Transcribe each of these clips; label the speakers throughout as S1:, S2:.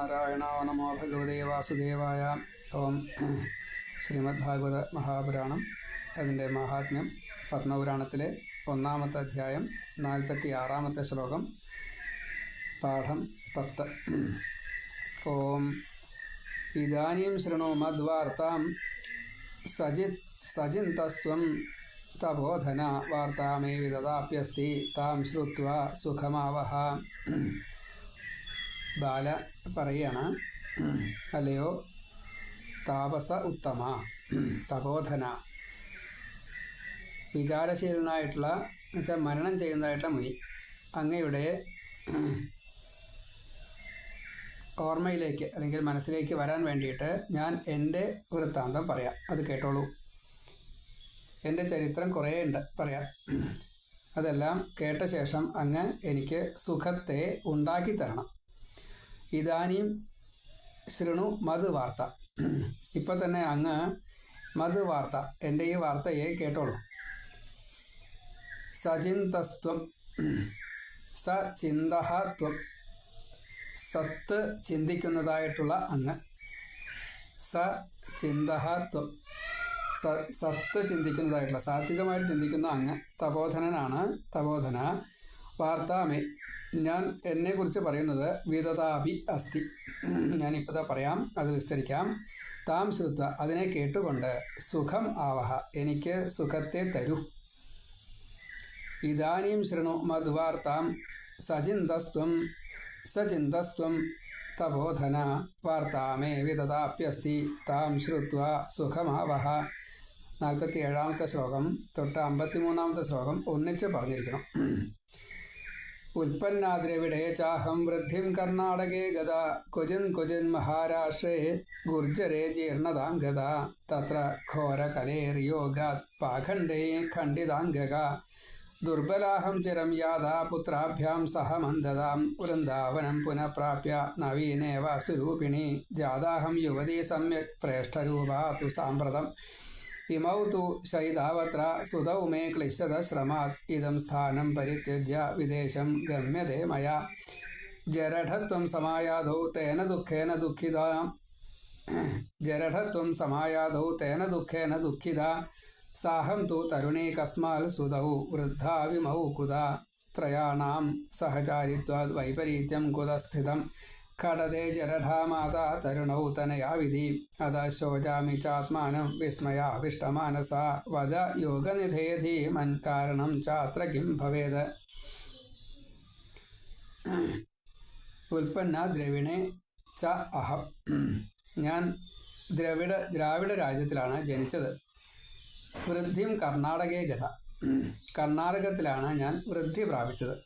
S1: നാരായണാവ നമോ ഭഗവതേ വാസുദേവായ ഓം ശ്രീമദ് ഭാഗവത മഹാപുരാണം. അതിന്റെ മഹാത്മ്യം പത്മപുരാണത്തിലെ ഒന്നാമത്തെ അധ്യായം നാൽപ്പത്തി ആറാമത്തെ ശ്ലോകം പാഠം പത്ത്. ഓം ഇതാനീം ശൃണു മദ്വാർത്താം സജിത് സജിന്തസ്ത്വം തബോധന വാർത്താമേ വിദദാപ്യസ്തി താം ശ്രുത്വ സുഖമാവഹ. ബാല പറയാണ്. അല്ലയോ താപസ ഉത്തമ. തപോധന. വിചാരശീലനായിട്ടുള്ള എന്നുവെച്ചാൽ മരണം ചെയ്യുന്നതായിട്ടുള്ള മുനി. അങ്ങയുടെ ഓർമ്മയിലേക്ക് അല്ലെങ്കിൽ മനസ്സിലേക്ക് വരാൻ വേണ്ടിയിട്ട് ഞാൻ എന്റെ വൃത്താന്തം പറയാം. അത് കേട്ടോളൂ. എന്റെ ചരിത്രം കുറേ ഉണ്ട്. പറയാം. അതെല്ലാം കേട്ട ശേഷം അങ്ങ് എനിക്ക് സുഖത്തെ ഉണ്ടാക്കി തരണം. ഇതാനും ശൃണു മത് വാർത്ത ഇപ്പം തന്നെ അങ്ങ് മത് വാർത്ത എന്റെ ഈ വാർത്തയെ കേട്ടോളൂ. സചിന്തസ്ത്വം സചിന്തഹത്വം സത്ത് ചിന്തിക്കുന്നതായിട്ടുള്ള അങ്ങ്. സചിന്തഹത്വം ചിന്തഹത്വം സ സത്ത് ചിന്തിക്കുന്നതായിട്ടുള്ള സാത്വികമായിട്ട് ചിന്തിക്കുന്ന അങ്ങ് തപോധനനാണ് തപോധന. വാർത്താമേ ഞാൻ എന്നെക്കുറിച്ച് പറയുന്നത് വിതതാപി അസ്ഥി ഞാനിപ്പോൾ ഇതാ പറയാം അത് വിസ്തരിക്കാം. താം ശ്രുത്വ അതിനെ കേട്ടുകൊണ്ട് സുഖം ആവഹ എനിക്ക് സുഖത്തെ തരൂ. ഇതാനീം ശൃണു മധുവാർത്താം സചിന്തസ്ത്വം സചിന്തസ്ത്വം തബോധന വാർത്താമേ വിതതാപ്യസ്തി താം ശ്രുത്വ സുഖമാവഹ. നാൽപ്പത്തി ഏഴാമത്തെ ശ്ലോകം തൊട്ട് അമ്പത്തിമൂന്നാമത്തെ ശ്ലോകം ഒന്നിച്ച് പറഞ്ഞിരിക്കണം. ഉൽപ്പന്നാദ്രവിടേ ചാഹം വൃദ്ധിം കർണാടകേ ഗത ക്വചിൻ ക്വചിൻ മഹാരാഷ്ട്രേ ഗുർജരേ ജീർണതാം ഗത തത്ര ഘോരകലേർയോഗാത് പാഖണ്ഡേ ഖണ്ഡിതാംഗക ദുർബലാഹം ചിരം യാഥാ പുത്രാഭ്യാം സഹ മന്ദതാം വൃന്ദാവനം പുനഃപ്രാപ്യ നവീനേവ സ്വരൂപിണി ജാതാഹം യുവതീ സമ്യക് പ്രേഷ്ഠരൂപാ തു സാമ്പ്രതം. ഇമൗ തു ശൈതാവത്ര സുതൗ മേ ക്ലിശത ശ്രമാത് ഇതം സ്ഥാനം പരിത്യജ്യ വിദേശം ഗമ്യതേ മയ ജരഠത്വം സമായാധൗ തേന ദുഃഖേന ദുഃഖിത ജരഠത്വം സമായാധൗ തേന ദുഃഖേന ദുഃഖിത സാഹം തു തരുണേ കസ്മാൽ സുതൗ വൃദ്ധാ വിമൗ കുത ത്രയാണാം സഹചാരിത്വാദ് വൈപരീത്യം കുതസ്ഥിതം ഘടതേ ജരഠാ മാതാ തരുണൗ തനയാ വിധി. അത ശോചാമി ചാത്മാനം വിസ്മയാവിഷ്ടമാനസ വദ യോഗനിധേധി മൻ കാരണം ചാത്ര കിം ഭവേത് ഉൽപ്പന്ന ദ്രവിണെ ച അഹം. ഞാൻ ദ്രവിഡ ദ്രാവിഡ രാജ്യത്തിലാണ് ജനിച്ചത്. വൃദ്ധിം കർണാടകേ ഗത. കർണാടകത്തിലാണ് ഞാൻ വൃദ്ധി പ്രാപിച്ചത്.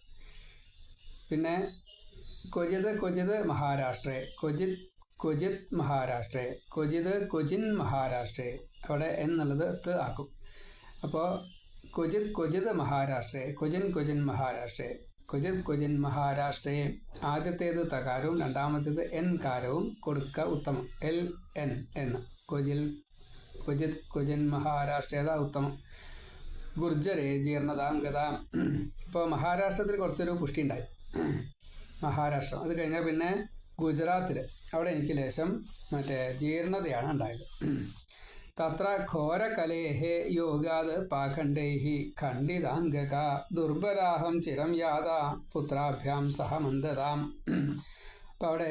S1: പിന്നെ ക്വചിത് ക്വചിത് മഹാരാഷ്ട്രേ ക്വചിത് ക്വചിത് മഹാരാഷ്ട്രേ ക്വചിത് ക്വചിൻ മഹാരാഷ്ട്രേ. അവിടെ എന്നുള്ളത് ത് ആക്കും. അപ്പോൾ ക്വചിത് ക്വചിത് മഹാരാഷ്ട്രേ ക്വചിൻ ക്വചിൻ മഹാരാഷ്ട്രേ. ക്വചിത് ക്വചിൻ മഹാരാഷ്ട്രേ. ആദ്യത്തേത് തകാരവും രണ്ടാമത്തേത് എൻ കാരവും കൊടുക്ക ഉത്തമം. എൽ എൻ എന്ന് ക്വചിൽ ക്വചിത് ക്വചിൻ മഹാരാഷ്ട്രേത ഉത്തമം. ഗുർജരെ ജീർണതാം ഗതാം. ഇപ്പോൾ മഹാരാഷ്ട്രത്തിൽ കുറച്ചൊരു പുഷ്ടി ഉണ്ടായി. മഹാരാഷ്ട്രം. അത് കഴിഞ്ഞാൽ പിന്നെ ഗുജറാത്തിൽ അവിടെ എനിക്ക് ലേശം മറ്റേ ജീർണതയാണ് ഉണ്ടായത്. തത്ര ഘോരകലേഹേ യോഗാത് പാഖണ്ഡേഹി ഖണ്ഡിതാംഗക ദുർബലാഹം ചിരം യാത പുത്രാഭ്യാം സഹ മന്ദതാം. അപ്പോൾ അവിടെ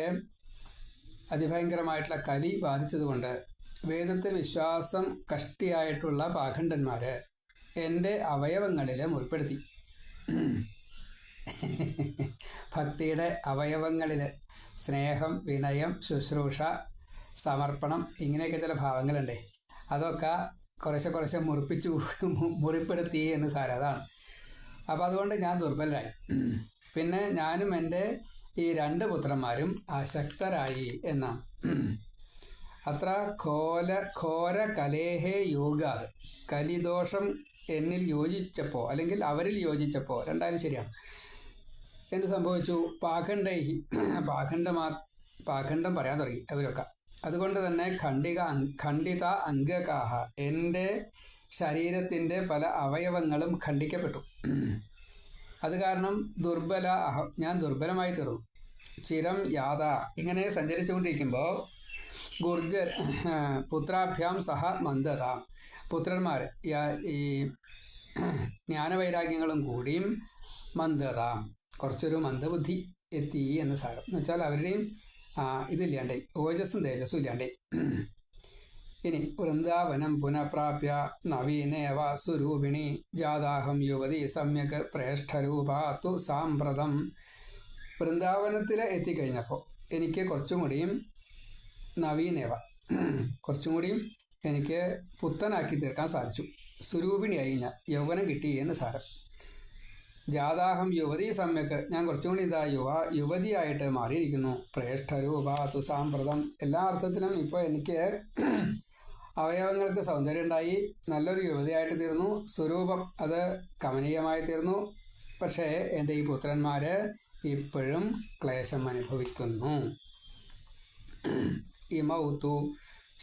S1: അതിഭയങ്കരമായിട്ടുള്ള കലി ബാധിച്ചതുകൊണ്ട് വേദത്തിൽ വിശ്വാസം കഷ്ടിയായിട്ടുള്ള പാഖണ്ഡന്മാർ എന്റെ അവയവങ്ങളിൽ മുറിപ്പെടുത്തി ഭക്തിയുടെ അവയവങ്ങളിൽ സ്നേഹം വിനയം ശുശ്രൂഷ സമർപ്പണം ഇങ്ങനെയൊക്കെ ചില ഭാവങ്ങളുണ്ട്. അതൊക്കെ കുറേശ്ശെ കുറേശ്ശെ മുറിപ്പിച്ചു മുറിപ്പെടുത്തി എന്ന് സാരം അതാണ്. അപ്പോൾ അതുകൊണ്ട് ഞാൻ ദുർബലരായി. പിന്നെ ഞാനും എന്റെ ഈ രണ്ട് പുത്രന്മാരും അശക്തരായി എന്നാണ്. അത്ര ഘോല ഘോര കലേഹേ യോഗാത്. കലിദോഷം എന്നിൽ യോജിച്ചപ്പോൾ അല്ലെങ്കിൽ അവരിൽ യോജിച്ചപ്പോൾ രണ്ടായാലും ശരിയാണ്. എന്ത് സംഭവിച്ചു? പാഖണ്ഡേഹി പാഖണ്ഡമാ പാഖണ്ഡം പറയാൻ തുടങ്ങി. അവരൊക്കെ അതുകൊണ്ട് തന്നെ ഖണ്ഡിക ഖണ്ഡിത അംഗകാഹ. എന്റെ ശരീരത്തിന്റെ പല അവയവങ്ങളും ഖണ്ഡിക്കപ്പെട്ടു. അത് കാരണം ദുർബല അഹം ഞാൻ ദുർബലമായി തീർന്നു. ചിരം യാത ഇങ്ങനെ സഞ്ചരിച്ചുകൊണ്ടിരിക്കുമ്പോൾ ഗുർജർ പുത്രാഭ്യാം സഹ മന്ദത. പുത്രന്മാർ ഈ ജ്ഞാനവൈരാഗ്യങ്ങളും കൂടിയും മന്ദത. കുറച്ചൊരു മന്ദബുദ്ധി എത്തി എന്ന് സാരം. എന്ന് വെച്ചാൽ അവരുടെയും ഇതില്ലാണ്ടേ ഓജസ്സും തേജസ്സും ഇല്ലാണ്ടേ. ഇനി വൃന്ദാവനം പുനഃപ്രാപ്യ നവീനേവ സ്വരൂപിണി ജാതാഹം യുവതി സമ്യക് പ്രേഷ്ഠരൂപ തു സാമ്പ്രതം. വൃന്ദാവനത്തിൽ എത്തിക്കഴിഞ്ഞപ്പോൾ എനിക്ക് കുറച്ചും കൂടിയും നവീനേവ കുറച്ചും കൂടിയും എനിക്ക് പുത്തനാക്കി തീർക്കാൻ സാധിച്ചു. സ്വരൂപിണിയായി ഞാൻ യൗവനം കിട്ടി എന്ന് സാരം. ജാതാഹം യുവതി സമ്യക്ക് ഞാൻ കുറച്ചും കൂടി ഇതാ യുവ യുവതിയായിട്ട് മാറിയിരിക്കുന്നു. പ്രേഷ്ഠരൂപ തുസാമ്പ്രതം എല്ലാ അർത്ഥത്തിലും ഇപ്പോൾ എനിക്ക് അവയവങ്ങൾക്ക് സൗന്ദര്യം ഉണ്ടായി. നല്ലൊരു യുവതിയായിട്ട് തീർന്നു. സ്വരൂപം അത് കമനീയമായി തീർന്നു. പക്ഷേ എന്റെ ഈ പുത്രന്മാർ ഇപ്പോഴും ക്ലേശം അനുഭവിക്കുന്നു ഇമൗ തു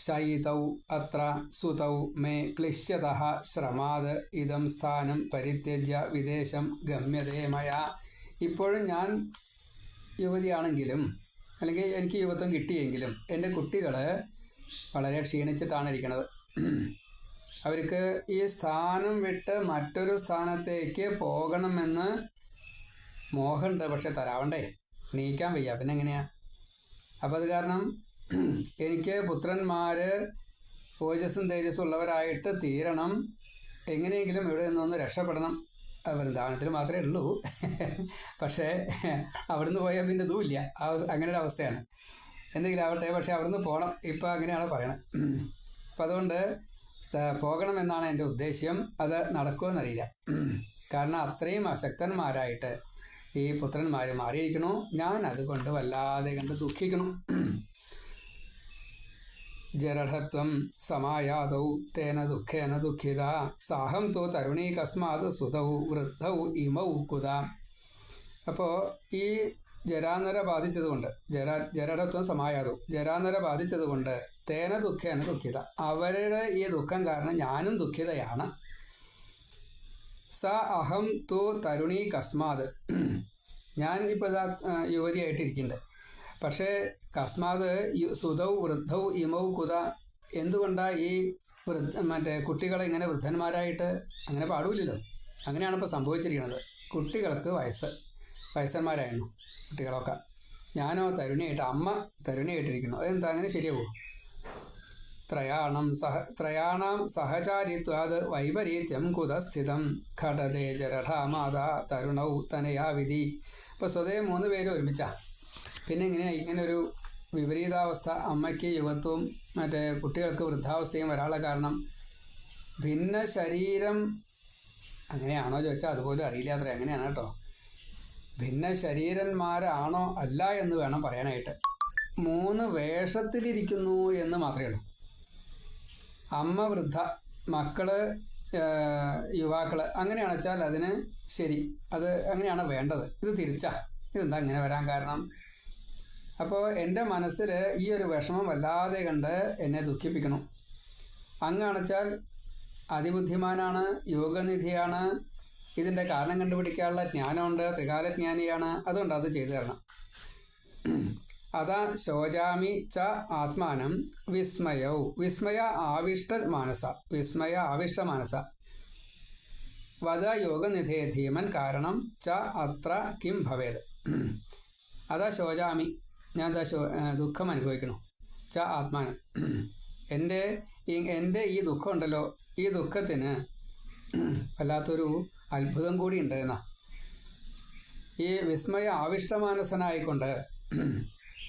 S1: ശയിതൗ അത്ര സുതൗ മേ ക്ലിശ്യത ശ്രമാത് ഇതം സ്ഥാനം പരിത്യജ്യ വിദേശം ഗമ്യതേ മയ ഇപ്പോഴും ഞാൻ യുവതിയാണെങ്കിലും അല്ലെങ്കിൽ എനിക്ക് യുവത്വം കിട്ടിയെങ്കിലും എന്റെ കുട്ടികൾ വളരെ ക്ഷീണിച്ചിട്ടാണ് ഇരിക്കുന്നത് അവർക്ക് ഈ സ്ഥാനം വിട്ട് മറ്റൊരു സ്ഥാനത്തേക്ക് പോകണമെന്ന് മോഹമുണ്ട് പക്ഷെ തരാവണ്ടേ? നീക്കാൻ വയ്യ പിന്നെ എങ്ങനെയാ? അപ്പം അത് കാരണം എനിക്ക് പുത്രന്മാർ ഓജസ്സും തേജസ്സും ഉള്ളവരായിട്ട് തീരണം. എങ്ങനെയെങ്കിലും ഇവിടെ നിന്നൊന്ന് രക്ഷപ്പെടണം. വൃന്ദാവനത്തിൽ മാത്രമേ ഉള്ളൂ. പക്ഷേ അവിടുന്ന് പോയാൽ പിന്നെ ഇതുമില്ല അങ്ങനെ ഒരു അവസ്ഥയാണ്. എന്തെങ്കിലും ആവട്ടെ പക്ഷേ അവിടുന്ന് പോകണം ഇപ്പം അങ്ങനെയാണ് പറയണത് അപ്പം അതുകൊണ്ട് പോകണമെന്നാണ് എന്റെ ഉദ്ദേശ്യം. അത് നടക്കുമെന്നറിയില്ല കാരണം അത്രയും അശക്തന്മാരായിട്ട് ഈ പുത്രന്മാർ മാറിയിരിക്കണു ഞാൻ അതുകൊണ്ട് വല്ലാതെ കണ്ട് ദുഃഖിക്കണം ജരഠത്വം സമായാതൗ തേന ദുഃഖേന ദുഃഖിത സാഹം തോ തരുണീ കസ്മാത് സുതൗ വൃദ്ധൗ ഇമൗ കുത. അപ്പോൾ ഈ ജരാനര ബാധിച്ചതുകൊണ്ട് ജര ജരടത്വം സമായാതോ ജരാനര ബാധിച്ചതുകൊണ്ട് തേന ദുഃഖേന ദുഃഖിത. അവരുടെ ഈ ദുഃഖം കാരണം ഞാനും ദുഃഖിതയാണ്. സ അഹം തു തരുണി കസ്മാത്. ഞാൻ ഇപ്പോൾ യുവതിയായിട്ടിരിക്കുന്നുണ്ട്. പക്ഷേ കസ്മാത് സുതൗ വൃദ്ധൗ ഇമൗ കുത. എന്തുകൊണ്ടാ ഈ വൃദ്ധ മറ്റേ കുട്ടികളെ ഇങ്ങനെ വൃദ്ധന്മാരായിട്ട് അങ്ങനെ പാടൂലല്ലോ? അങ്ങനെയാണ് ഇപ്പോൾ സംഭവിച്ചിരിക്കുന്നത് കുട്ടികൾക്ക് വയസ്സ് വയസ്സന്മാരായിരുന്നു കുട്ടികളൊക്കെ. ഞാനോ തരുണിയായിട്ട് അമ്മ തരുണിയായിട്ടിരിക്കുന്നു. അതെന്താ അങ്ങനെ ശരിയാവോ? ത്രയാണം സഹ ത്രയാണാം സഹചാരിത്വാത് വൈപരീത്യം കുതസ്ഥിതം ഘടതേ ജരഠ മാതാ തരുണൗ തനയാ വിധി. ഇപ്പോൾ സ്വതേ മൂന്ന് പേര് ഒരുമിച്ചാണ് പിന്നെ ഇങ്ങനെ ഇങ്ങനെ ഒരു വിപരീതാവസ്ഥ അമ്മയ്ക്ക് യുവത്വവും മറ്റേ കുട്ടികൾക്ക് വൃദ്ധാവസ്ഥയും വരാനുള്ള കാരണം ഭിന്ന ശരീരം അങ്ങനെയാണോ ചോദിച്ചാൽ അതുപോലും അറിയില്ല അത്ര എങ്ങനെയാണ് കേട്ടോ. ഭിന്ന ശരീരന്മാരാണോ അല്ല എന്ന് വേണം പറയാനായിട്ട്. മൂന്ന് വേഷത്തിലിരിക്കുന്നു എന്ന് മാത്രമേ ഉള്ളൂ. അമ്മ വൃദ്ധ മക്കൾ യുവാക്കൾ അങ്ങനെയാണെച്ചാൽ അതിന് ശരി. അത് അങ്ങനെയാണ് വേണ്ടത്. ഇത് തിരിച്ചാ. ഇതെന്താ അങ്ങനെ വരാൻ കാരണം? അപ്പോൾ എന്റെ മനസ്സിൽ ഈ ഒരു വിഷമം വല്ലാതെ കണ്ട് എന്നെ ദുഃഖിപ്പിക്കണം. അങ്ങാണച്ചാൽ അതിബുദ്ധിമാനാണ് യോഗനിധിയാണ്. ഇതിന്റെ കാരണം കണ്ടുപിടിക്കാനുള്ള ജ്ഞാനമുണ്ട് ത്രികാലജ്ഞാനിയാണ്. അതുകൊണ്ട് അത് ചെയ്തു തരണം. അതാ ശോചാമി ച ആത്മാനം വിസ്മയൗ. വിസ്മയ ആവിഷ്ട മാനസ. വിസ്മയ ആവിഷ്ട മാനസ. വധ യോഗനിധേ ധീമൻ കാരണം ച അത്ര കിം ഭവേത്. അതാ ശോചാമി. ഞാൻ ദുഃഖം അനുഭവിക്കുന്നു. ച ആത്മാനം. എന്റെ എന്റെ ഈ ദുഃഖം ഉണ്ടല്ലോ ഈ ദുഃഖത്തിന് വല്ലാത്തൊരു അത്ഭുതം കൂടി ഉണ്ട് എന്നാ. ഈ വിസ്മയ ആവിഷ്ടമാനസനായിക്കൊണ്ട്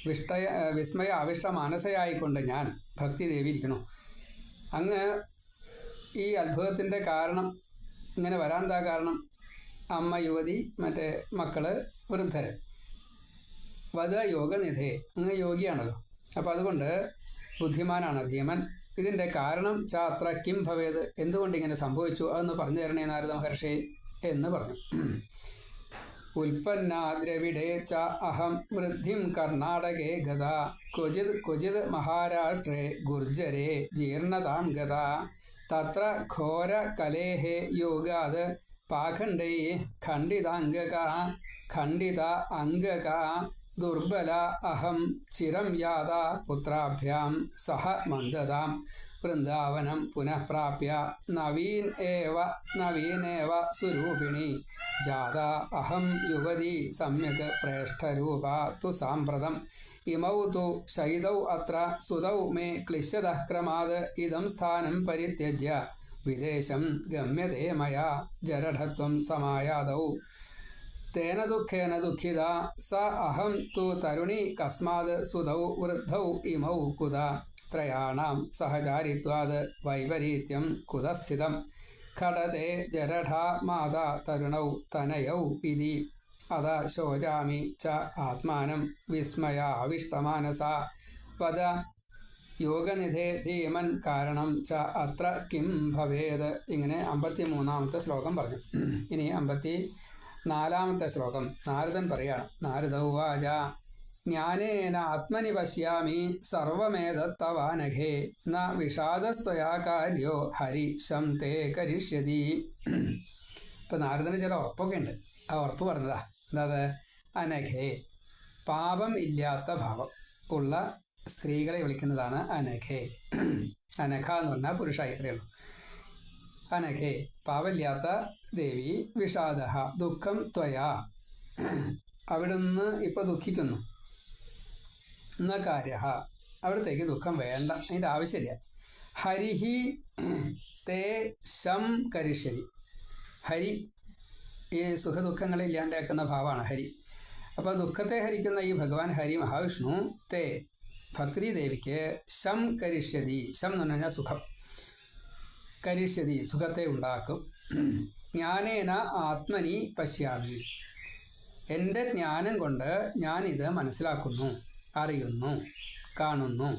S1: വിഷ്ടയ വിസ്മയ ആവിഷ്ട മാനസയായിക്കൊണ്ട് ഞാൻ ഭക്തി ദേവിയിരിക്കണു അങ്ങ് ഈ അത്ഭുതത്തിന്റെ കാരണം ഇങ്ങനെ വരാൻ കാരണം അമ്മ യുവതി മറ്റേ മക്കൾ വൃദ്ധര്. വധ യോഗനിധേ അങ്ങ് യോഗിയാണല്ലോ. അപ്പോൾ അതുകൊണ്ട് ബുദ്ധിമാനാണ് ധീമൻ. ഇതിന്റെ കാരണം ചാത്ര കിം ഭവേത്? എന്തുകൊണ്ട് ഇങ്ങനെ സംഭവിച്ചു? അതൊന്ന് പറഞ്ഞു തരണേ നാരദ മഹർഷി എന്ന് പറഞ്ഞു. ഉൽപ്പന്നാദ്രവിടേ ച അഹം വൃദ്ധിം കർണാടകേ ഗത ക്വചിത് ക്വചിത് മഹാരാഷ്ട്രേ ഗുർജരേ ജീർണതാം ഗത തത്ര ഘോര കലേഹേ യോഗാത് പാഖണ്ഡൈ ഖണ്ഡിതാംഗക. ഖണ്ഡിത അംഗക. ദുർബല അഹം ചിരം യാത പുത്രാഭ്യാം സഹ മന്ദതാം വൃന്ദാവനം പുനഃ പ്രാപ്യ നവീൻ ഏവ നവീനേവ സ്വരൂപിണി ജാത അഹം യുവതി സമ്യക് പ്രേഷ്ഠരൂപ തു സാമ്പ്രതം ഇമൗ തു ശൈതൗ അത്ര സുതൗ മേ ക്ലിശ്യതഃ ക്രമാത് ഇദം സ്ഥാനം പരിത്യജ്യ വിദേശം ഗമ്യതേ മയാ ജരഢത്വം സമായാതൗ തേന ദുഃഖേന ദുഃഖിത സ അഹം തു തരുണി കസ്മാത് സുതൗ വൃദ്ധൗ ഇമൗ കുത ത്രയാണാം സഹചാരിത്വാത് വൈപരീത്യം കുതസ്ഥിതം ഘടതെ ജരഠാ മാതാ തരുണൗ തനയൗ ഇതി അത ശോചാമി ച ആത്മാനം വിസ്മയാവിഷ്ടമാനസ വദ യോഗനിധേ ധീമൻ കാരണം ച അത്ര കിം ഭവേത് ഇങ്ങനെ അമ്പത്തി മൂന്നാമത്തെ ശ്ലോകം പറഞ്ഞു. ഇനി അമ്പത്തി നാലാമത്തെ ശ്ലോകം. നാരദൻ പറയാണ് നാരദൗവാച ജ്ഞാനേന ആത്മനി പശ്യാമി സർവമേതത്തവാനഘേ ന വിഷാദസ്ത്വയാ കാര്യോ ഹരി ശം തേ കരിഷ്യതി. ഇപ്പൊ നാരദന് ചില ഉറപ്പൊക്കെ ഉണ്ട്. ആ ഉറപ്പ് പറഞ്ഞതാ. എന്താ അനഘേ. പാപം ഇല്ലാത്ത ഭാവം ഉള്ള സ്ത്രീകളെ വിളിക്കുന്നതാണ് അനഘേ. അനഘ എന്ന് പറഞ്ഞാൽ പുരുഷായി ഇത്രയേ ഉള്ളൂ. അനഘേ പാവല്യാത്ത ദേവി വിഷാദ ദുഃഖം ത്വയാ. അവിടുന്ന് ഇപ്പൊ ദുഃഖിക്കുന്നു. എന്ന കാര്യ അവിടത്തേക്ക് ദുഃഖം വേണ്ട അതിന്റെ ആവശ്യമില്ല. ഹരിഹി തേ ശം കരിഷ്യതി. ഹരി ഈ സുഖദുഃഖങ്ങളെ ഇല്ലാണ്ടാക്കുന്ന ഭാവമാണ് ഹരി. അപ്പോൾ ദുഃഖത്തെ ഹരിക്കുന്ന ഈ ഭഗവാൻ ഹരി മഹാവിഷ്ണു തേ ഭക്തി ദേവിക്ക് ശം കരിഷ്യതി. ശം എന്ന് പറഞ്ഞാൽ സുഖം. കരിഷ്യതി സുഖത്തെ ഉണ്ടാക്കും. ജ്ഞാനേന ആത്മനി പശ്യാമി. എന്റെ ജ്ഞാനം കൊണ്ട് ഞാനിത് മനസ്സിലാക്കുന്നു അറിയുന്നു കാണുന്നു.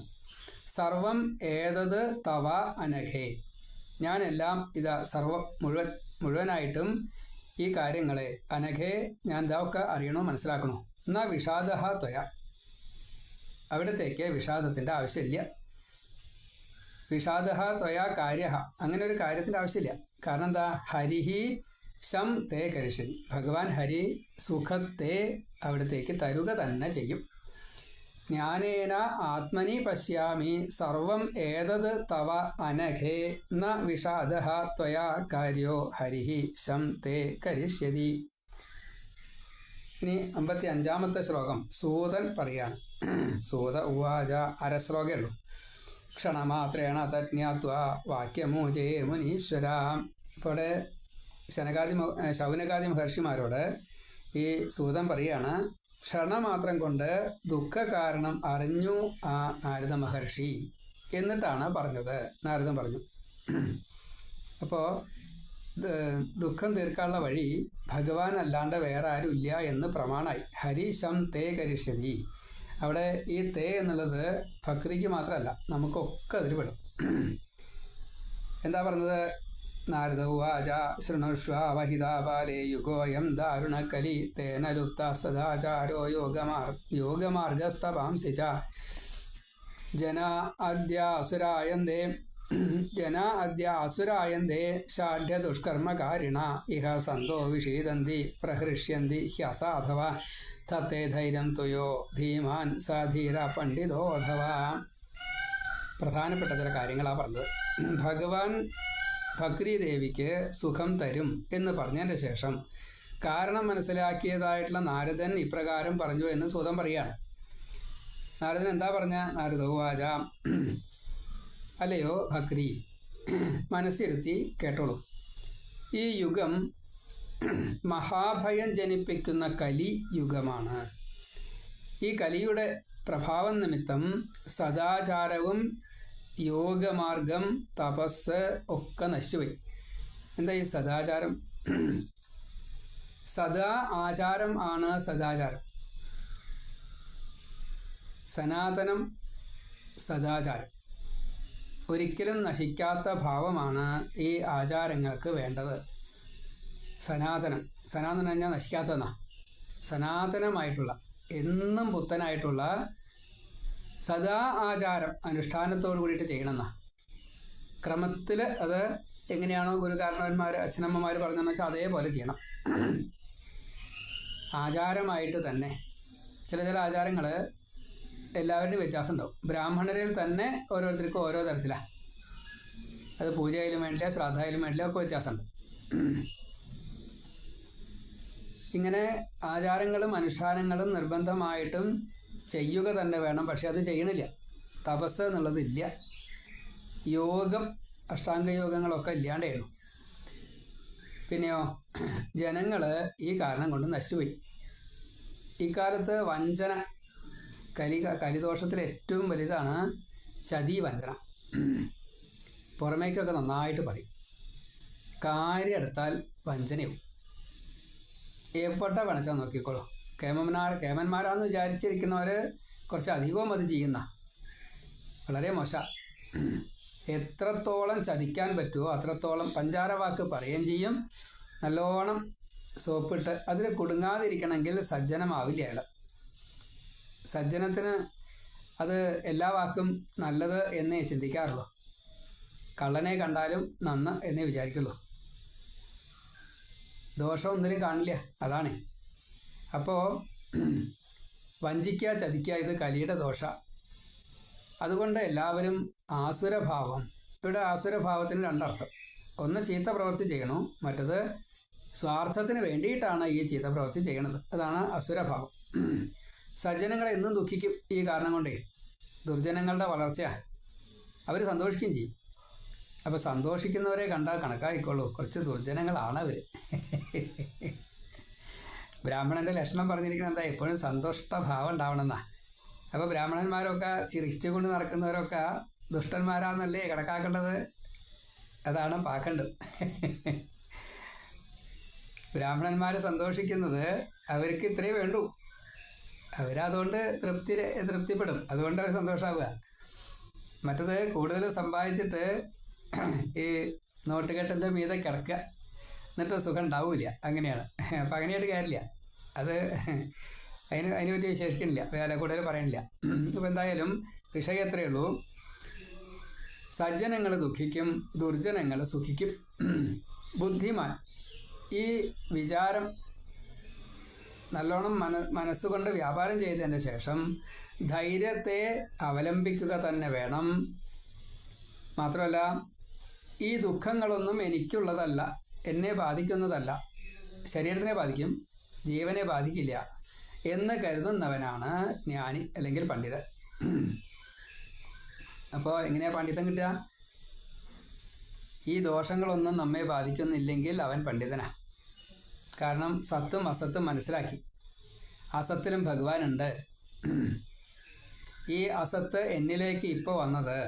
S1: സർവം ഏതത് തവ അനഘേ. ഞാനെല്ലാം ഇതാ സർവം മുഴുവൻ മുഴുവനായിട്ടും ഈ കാര്യങ്ങളെ അനഘേ ഞാൻ ഇതൊക്കെ അറിയണോ മനസ്സിലാക്കണോ? എന്നാ വിഷാദ ത്വയ. അവിടത്തേക്ക് വിഷാദത്തിന്റെ ആവശ്യമില്ല. വിഷാദ ത്വയാ കാര്യ അങ്ങനെ ഒരു കാര്യത്തിന്റെ ആവശ്യമില്ല. കാരണം എന്താ? ഹരിഹി ശം തേ കരിഷ്യതി. ഭഗവാൻ ഹരി സുഖത്തെ അവിടത്തേക്ക് തരുക തന്നെ ചെയ്യും. ജ്ഞാനേന ആത്മനി പശ്യാമി. സർവം ഏതത് തവ അനഘേ ന വിഷാദ ത്വയാ കാര്യോ ഹരിഹി ശം തേ കരിഷ്യതി. ഇനി അമ്പത്തി അഞ്ചാമത്തെ ശ്ലോകം. സൂതൻ പറയാണ്. സൂത ഉവാച അരശ്ലോകേ ഉള്ളൂ. ക്ഷണമാത്രേണ തജ്ഞാത്വ വാക്യമോചേ മുനീശ്വര. ഇവിടെ ശനകാദി ശൗനകാദി മഹർഷിമാരോട് ഈ സൂതം പറയാണ് ക്ഷണമാത്രം കൊണ്ട് ദുഃഖ കാരണം അറിഞ്ഞു ആ നാരദ മഹർഷി എന്നിട്ടാണ് പറഞ്ഞത്. നാരദൻ പറഞ്ഞു. അപ്പോൾ ദുഃഖം തീർക്കാനുള്ള വഴി ഭഗവാൻ അല്ലാണ്ട് വേറെ ആരുമില്ല എന്ന് പ്രമാണായി. ഹരിശം തേ കരിഷ്യതി. അവിടെ ഈ തേ എന്നുള്ളത് ഭക്രിക്ക് മാത്രമല്ല നമുക്കൊക്കെ അതിൽ പെടും. എന്താ പറഞ്ഞത്? നാരദ ഉവാച ശൃണുഷ്വ വഹിതാബാലേ യുഗോയം ദാരുണകലി തേന ലുപ്ത സദാചാരോ യോഗമാർ അദ്യ അസുരായന്തേ ജന അദ്യ അസുരായന്തേ ഷാഢ്യ ദുഷ്കർമ്മകാരിണ ഇഹ സന്തോ വിഷീദന്തി പ്രഹൃഷ്യന്തി ഹ്യസാധവ. തത്തേ ധൈര്യം തുയോ ധീമാൻ സധീര പണ്ഡിതോധവ പ്രധാനപ്പെട്ട ചില കാര്യങ്ങളാണ് പറഞ്ഞത്. ഭഗവാൻ ഭക്രി ദേവിക്ക് സുഖം തരും എന്ന് പറഞ്ഞതിന്റെ ശേഷം കാരണം മനസ്സിലാക്കിയതായിട്ടുള്ള നാരദൻ ഇപ്രകാരം പറഞ്ഞു എന്ന് സുതം പറയാണ് നാരദൻ എന്താ പറഞ്ഞ? നാരദ വാച അല്ലയോ ഭക്രി മനസ്സിരുത്തി കേട്ടോളൂ. ഈ യുഗം മഹാഭയം ജനിപ്പിക്കുന്ന കലി യുഗമാണ്. ഈ കലിയുടെ പ്രഭാവം നിമിത്തം സദാചാരവും യോഗമാർഗം തപസ് ഒക്കെ നശിച്ചുപോയി. എന്താ ഈ സദാചാരം? സദാ ആചാരം ആണ് സദാചാരം. സനാതനം സദാചാരം. ഒരിക്കലും നശിക്കാത്ത ഭാവമാണ് ഈ ആചാരങ്ങൾക്ക് വേണ്ടത്. സനാതനം. സനാതനം കഴിഞ്ഞാൽ നശിക്കാത്തതെന്നാ. സനാതനമായിട്ടുള്ള എന്നും പുത്തനായിട്ടുള്ള സദാ ആചാരം അനുഷ്ഠാനത്തോട് കൂടിയിട്ട് ചെയ്യണമെന്നാ. ക്രമത്തിൽ അത് എങ്ങനെയാണോ ഗുരുകാരണവന്മാർ അച്ഛനമ്മമാർ പറഞ്ഞതെന്ന് വെച്ചാൽ അതേപോലെ ചെയ്യണം. ആചാരമായിട്ട് തന്നെ ചില ചില ആചാരങ്ങൾ എല്ലാവരുടെയും വ്യത്യാസം ഉണ്ടാവും. ബ്രാഹ്മണരിൽ തന്നെ ഓരോരുത്തർക്കും ഓരോ തരത്തിലാണ് അത് പൂജയിലും വേണ്ടില്ല ശ്രാദ്ധയിലും വേണ്ടില്ല ഒക്കെ വ്യത്യാസമുണ്ട്. ഇങ്ങനെ ആചാരങ്ങളും അനുഷ്ഠാനങ്ങളും നിർബന്ധമായിട്ടും ചെയ്യുക തന്നെ വേണം. പക്ഷെ അത് ചെയ്യണില്ല. തപസ് എന്നുള്ളതില്ല യോഗം അഷ്ടാംഗ യോഗങ്ങളൊക്കെ ഇല്ലാണ്ടായിരുന്നു. പിന്നെയോ ജനങ്ങൾ ഈ കാരണം കൊണ്ട് നശിച്ചുപോയി. ഇക്കാലത്ത് വഞ്ചന കലി കലിദോഷത്തിൽ ഏറ്റവും വലുതാണ് ചതി വഞ്ചന. പുറമേക്കൊക്കെ നന്നായിട്ട് പറയും. കാര്യം എടുത്താൽ വഞ്ചനയാവും. എവിടെ വേണച്ചാൽ നോക്കിക്കോളൂ. കേമന്മാർ കേമന്മാരാന്ന് വിചാരിച്ചിരിക്കുന്നവർ കുറച്ച് അധികവും അത് ചെയ്യുന്ന. വളരെ മോശ. എത്രത്തോളം ചതിക്കാൻ പറ്റുമോ അത്രത്തോളം പഞ്ചാര വാക്ക് പറയുകയും ചെയ്യും. നല്ലോണം സോപ്പിട്ട് അതിൽ കുടുങ്ങാതിരിക്കണമെങ്കിൽ സജ്ജനമാവില്ല അയാൾ സജ്ജനത്തിന് അത് എല്ലാ വാക്കും നല്ലത് എന്നേ ചിന്തിക്കാറുള്ളൂ. കള്ളനെ കണ്ടാലും നന്ന് എന്നേ വിചാരിക്കുള്ളൂ. ദോഷം ഒന്നിനും കാണില്ല. അതാണ്. അപ്പോൾ വഞ്ചിക്കുക ചതിക്കുക ഇത് കലിയുടെ ദോഷ. അതുകൊണ്ട് എല്ലാവരും ആസുരഭാവം. ഇവിടെ ആസുരഭാവത്തിന് രണ്ടർത്ഥം. ഒന്ന് ചീത്ത പ്രവൃത്തി ചെയ്യണു മറ്റത് സ്വാർത്ഥത്തിന് വേണ്ടിയിട്ടാണ് ഈ ചീത്ത പ്രവൃത്തി ചെയ്യണത്. അതാണ് അസുരഭാവം. സജ്ജനങ്ങളെ എന്നും ദുഃഖിക്കും ഈ കാരണം കൊണ്ടേ. ദുർജനങ്ങളുടെ വളർച്ച അവർ സന്തോഷിക്കുകയും ചെയ്യും. അപ്പോൾ സന്തോഷിക്കുന്നവരെ കണ്ടാൽ കണക്കായിക്കോളൂ. കുറച്ച് ദുർജനങ്ങളാണ് അവർ ബ്രാഹ്മണന്റെ ലക്ഷണം പറഞ്ഞിരിക്കുന്നത് എന്താ? എപ്പോഴും സന്തുഷ്ട ഭാവം ഉണ്ടാവണമെന്നാ. അപ്പോൾ ബ്രാഹ്മണന്മാരൊക്കെ ചിരിച്ചുകൊണ്ട് നടക്കുന്നവരൊക്കെ ദുഷ്ടന്മാരാന്നല്ലേ കണക്കാക്കേണ്ടത്? അതാണ് പാക്കേണ്ടത് ബ്രാഹ്മണന്മാർ സന്തോഷിക്കുന്നത് അവർക്ക് ഇത്രയേ വേണ്ടൂ. അവരതുകൊണ്ട് തൃപ്തി തൃപ്തിപ്പെടും. അതുകൊണ്ട് അവർ സന്തോഷമാവുക മറ്റത് കൂടുതൽ സമ്പാദിച്ചിട്ട് ഈ നോട്ടുകെട്ടിന്റെ മീതെ കിടക്കുക. എന്നിട്ട് സുഖം ഉണ്ടാവില്ല. അങ്ങനെയാണ്. അപ്പം അങ്ങനെയായിട്ട് കാര്യമില്ല. അത് അതിന് അതിനെ പറ്റി വിശേഷിക്കണില്ല വേറെ കൂടുതൽ പറയണില്ല. അപ്പോൾ എന്തായാലും വിഷയം എത്രയേ ഉള്ളൂ? സജ്ജനങ്ങൾ ദുഃഖിക്കും ദുർജനങ്ങൾ സുഖിക്കും. ബുദ്ധിമാൻ. ഈ വിചാരം നല്ലോണം മന മനസ്സുകൊണ്ട് വ്യാപാരം ചെയ്തതിന് ശേഷം ധൈര്യത്തെ അവലംബിക്കുക തന്നെ വേണം. മാത്രമല്ല ഈ ദുഃഖങ്ങളൊന്നും എനിക്കുള്ളതല്ല. എന്നെ ബാധിക്കുന്നതല്ല. ശരീരത്തിനെ ബാധിക്കും ജീവനെ ബാധിക്കില്ല എന്ന് കരുതുന്നവനാണ് ജ്ഞാനി അല്ലെങ്കിൽ പണ്ഡിതൻ. അപ്പോൾ എങ്ങനെയാണ് പണ്ഡിതൻ കിട്ടുക? ഈ ദോഷങ്ങളൊന്നും നമ്മെ ബാധിക്കുന്നില്ലെങ്കിൽ അവൻ പണ്ഡിതനാണ് കാരണം സത്തും അസത്തും മനസ്സിലാക്കി. അസത്തിലും ഭഗവാനുണ്ട്. ഈ അസത്ത് എന്നിലേക്ക് ഇപ്പോൾ വന്നത്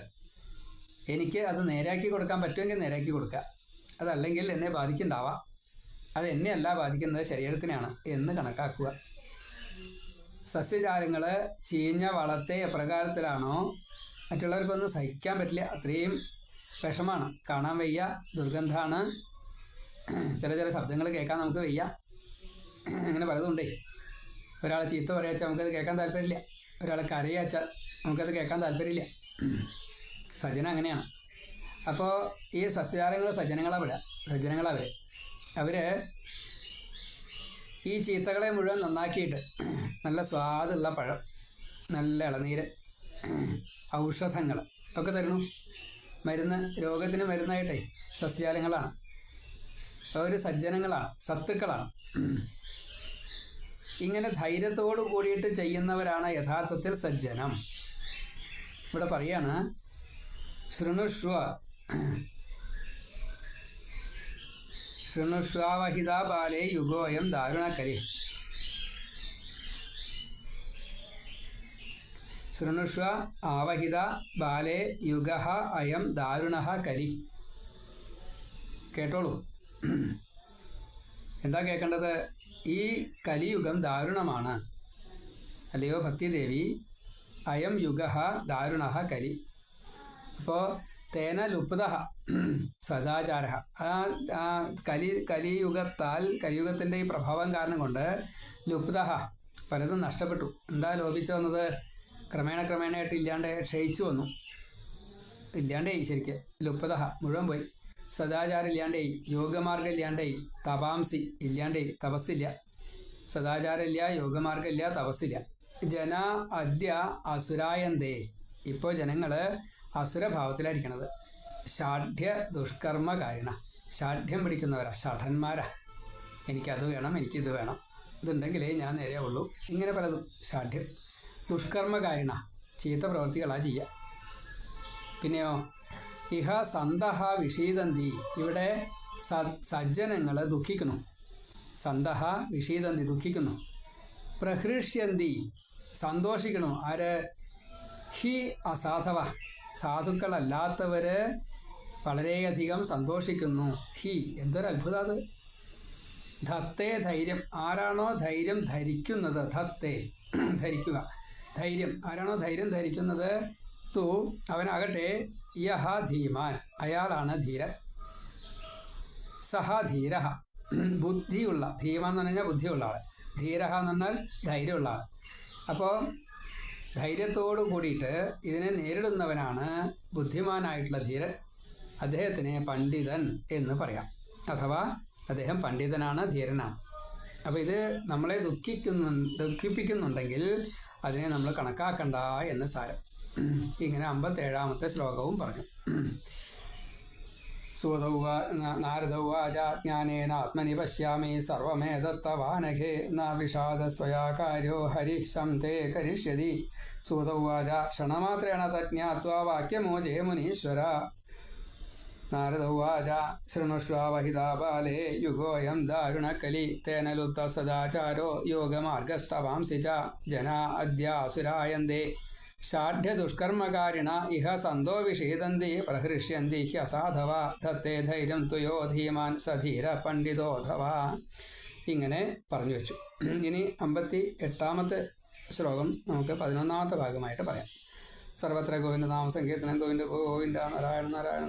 S1: എനിക്ക് അത് നേരാക്കി കൊടുക്കാൻ പറ്റുമെങ്കിൽ നേരാക്കി കൊടുക്കുക അതല്ലെങ്കിൽ എന്നെ ബാധിക്കുന്നുണ്ടാവാം. അത് എന്നെയല്ല ബാധിക്കുന്നത് ശരീരത്തിനാണ് എന്ന് കണക്കാക്കുക. സസ്യജാലങ്ങൾ ചീഞ്ഞ വളത്തെ എപ്രകാരത്തിലാണോ മറ്റുള്ളവർക്കൊന്നും സഹിക്കാൻ പറ്റില്ല. അത്രയും വിഷമാണ്. കാണാൻ വയ്യ ദുർഗന്ധമാണ് ചില ചില ശബ്ദങ്ങൾ കേൾക്കാൻ നമുക്ക് വയ്യ. അങ്ങനെ പലതുണ്ടേ. ഒരാൾ ചീത്ത പറയാച്ചാൽ നമുക്കത് കേൾക്കാൻ താല്പര്യമില്ല. ഒരാൾ കരയാച്ചാൽ നമുക്കത് കേൾക്കാൻ താല്പര്യമില്ല. സജന അങ്ങനെയാണ്. അപ്പോൾ ഈ സസ്യഹാരങ്ങൾ സജ്ജനങ്ങളവര് സജ്ജനങ്ങളവർ അവർ ഈ ചീത്തകളെ മുഴുവൻ നന്നാക്കിയിട്ട് നല്ല സ്വാദുള്ള പഴം നല്ല ഇളനീര് ഔഷധങ്ങൾ ഒക്കെ തരുന്നു. മരുന്ന് രോഗത്തിന് മരുന്നായിട്ടേ സസ്യാലങ്ങളാണ് അവർ സജ്ജനങ്ങളാണ് സത്തുക്കളാണ്. ഇങ്ങനെ ധൈര്യത്തോടു കൂടിയിട്ട് ചെയ്യുന്നവരാണ് യഥാർത്ഥത്തിൽ സജ്ജനം. ഇവിടെ പറയാണ് ശൃണുഷ്വ ശൃണുഷ്വാവഹിത ബാലേ യുഗോയം ദാരുണകരി ശൃണുഷ്വ ആവഹിത ബാലേ യുഗ അയം ദാരുണ കരി. കേട്ടോളൂ. എന്താ കേൾക്കേണ്ടത് ഈ കലിയുഗം ദാരുണമാണ് അല്ലയോ ഭക്തിദേവി? അയം യുഗ ദാരുണ കരി. അപ്പോൾ തേന ലുപ്ത സദാചാര കലി കലിയുഗത്താൽ കലിയുഗത്തിന്റെ ഈ പ്രഭാവം കാരണം കൊണ്ട് ലുപ്ത പലതും നഷ്ടപ്പെട്ടു. എന്താ ലോപിച്ചു വന്നത്? ക്രമേണ ക്രമേണയായിട്ട് ഇല്ലാണ്ട് ക്ഷയിച്ചു വന്നു. ഇല്ലാണ്ടേ ശരിക്ക്. ലുപ്ത മുഴുവൻ പോയി. സദാചാരം ഇല്ലാണ്ടേ യോഗമാർഗം ഇല്ലാണ്ടേ തപാംസി ഇല്ലാണ്ടേ തപസ്സില്ല. സദാചാരം ഇല്ല യോഗമാർഗം ഇല്ല തപസ്സില്ല. ജന അദ്യ അസുരായന്തേ. ഇപ്പോൾ ജനങ്ങൾ അസുരഭാവത്തിലായിരിക്കണത്. ഷാഠ്യ ദുഷ്കർമ്മകാരിണ. ഷാഠ്യം പിടിക്കുന്നവരാ ഷഠന്മാരാ എനിക്കത് വേണം എനിക്കിത് വേണം. ഇതുണ്ടെങ്കിലേ ഞാൻ നേരെയുള്ളൂ ഇങ്ങനെ പലതും. ഷാഠ്യം ദുഷ്കർമ്മകാരിണ. ചീത്ത പ്രവൃത്തികളാ ചെയ്യുക പിന്നെയോ ഇഹ സന്തഹ വിഷീതന്തി ഇവിടെ സജ്ജനങ്ങൾ ദുഃഖിക്കുന്നു. സന്തഹ വിഷീതന്തി ദുഃഖിക്കുന്നു. പ്രഹൃഷ്യന്തി. സന്തോഷിക്കണു ആര്? ഹി അസാധവ. സാധുക്കളല്ലാത്തവര് വളരെയധികം സന്തോഷിക്കുന്നു. ഹി എന്തൊരു അത്ഭുത അത്. ധത്തേ ധൈര്യം. ആരാണോ ധൈര്യം ധരിക്കുന്നത്? ധത്തേ ധരിക്കുക. ധൈര്യം. ആരാണോ ധൈര്യം ധരിക്കുന്നത്? തു അവനാകട്ടെ യഹ ധീമാൻ. അയാളാണ് ധീരൻ. സഹ ധീര ബുദ്ധിയുള്ള. ധീമാൻ എന്ന് പറഞ്ഞാൽ ബുദ്ധിയുള്ള ആൾ ധീരഹ എന്ന് പറഞ്ഞാൽ ധൈര്യമുള്ള ആൾ അപ്പോൾ ധൈര്യത്തോടു കൂടിയിട്ട് ഇതിനെ നേരിടുന്നവനാണ് ബുദ്ധിമാനായിട്ടുള്ള ധീരൻ. അദ്ദേഹത്തിനെ പണ്ഡിതൻ എന്ന് പറയാം. അഥവാ അദ്ദേഹം പണ്ഡിതനാണ് ധീരനാണ്. അപ്പോൾ ഇത് നമ്മളെ ദുഃഖിക്കുന്നു ദുഃഖിപ്പിക്കുന്നുണ്ടെങ്കിൽ അതിനെ നമ്മൾ കണക്കാക്കണ്ട എന്ന് സാരം. ഇങ്ങനെ അമ്പത്തേഴാമത്തെ ശ്ലോകവും പറഞ്ഞു. സുതൗവ നാരദൗവാച ജ്ഞാനേനാത്മനി പശ്യാമി സർവമേതത്തവാനഘേ ന വിഷാദസ്ത്വയാ കാര്യോ ഹരിശം തേ കരിഷ്യതി. സുതൗവാച ക്ഷണമാത്രേണ തജ്ഞാത്വാ വാക്യമോചേ മുനീശ്വര. നാരദൗവാച ശൃണുഷ്വാവഹിതാ ബാലേ യുഗോയം ദാരുണകലി തേന ലുത്ത സദാചാരോ യോഗമാർഗസ്തവാംസി ച ജനാ അദ്യാസുരായന്തേ. ഷാഢ്യദുഷ്കർമ്മകാരിണ ഇഹ സന്തോ വിഷീദന്തി പ്രഹൃഷ്യന്തി ഹ്യസാധവ ധത്തേ ധൈര്യം തുയോ ധീമാൻ സധീര പണ്ഡിതോധവ ഇങ്ങനെ പറഞ്ഞു വെച്ചു. ഇനി അമ്പത്തി എട്ടാമത്തെ ശ്ലോകം നമുക്ക് പതിനൊന്നാമത്തെ ഭാഗമായിട്ട് പറയാം. സർവത്ര ഗോവിന്ദ നാമസങ്കീർത്തനം ഗോവിന്ദ ഗോവിന്ദ നാരായണ നാരായണ